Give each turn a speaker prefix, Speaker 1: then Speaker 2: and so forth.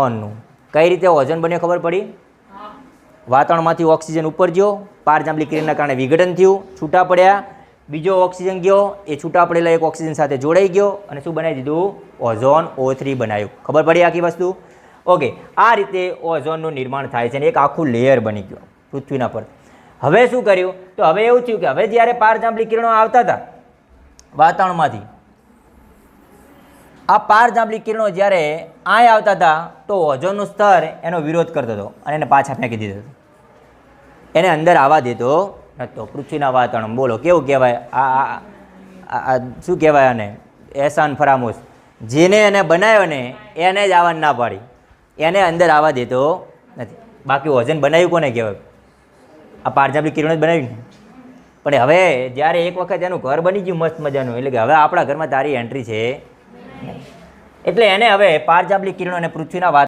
Speaker 1: ઓઝોનનું કઈ રીતે ઓઝોન બન્યો ખબર પડી? વાતાવરણમાંથી ઓક્સિજન ઉપર ગયો, પારજાંબલી કિરણના કારણે વિઘટન થયું, છૂટા પડ્યા, બીજો ઓક્સિજન ગયો, એ છૂટા પડેલા એક ઓક્સિજન સાથે જોડાઈ ગયો અને શું બનાવી દીધું? ઓઝોન ઓ થ્રી બનાવ્યું. ખબર પડી આખી વસ્તુ? ઓકે, આ રીતે ઓઝોનનું નિર્માણ થાય છે અને એક આખું લેયર બની ગયું પૃથ્વીના પર. હવે શું કર્યું? તો હવે એવું થયું કે હવે જ્યારે પારજાંબલી કિરણો આવતા હતા, વાતાવરણમાંથી આ પારજાંબલી કિરણો જ્યારે આય આવતા હતા, તો ઓઝોનનું સ્તર એનો વિરોધ કરતો હતો અને એને પાછા ફેંકી દીધો હતો. એને અંદર આવવા દેતો નહોતો. પૃથ્વીના વાતાવરણ, બોલો, કેવું કહેવાય? આ શું કહેવાય આને? એહસાન ફરામોશ. જેને એને બનાવ્યો ને, એને જ આવવા ના પાડી. એને અંદર આવવા દેતો નથી. બાકી ઓઝન બનાવ્યું કોને કહેવાય? આ પારજાંબલી કિરણો જ બનાવ્યું પણ હવે જ્યારે એક વખત એનું ઘર બની ગયું મસ્ત મજાનું, એટલે કે હવે આપણા ઘરમાં તારી એન્ટ્રી છે. એટલે એને હવે પારજાબલી કિરણો અને પૃથ્વીના વાત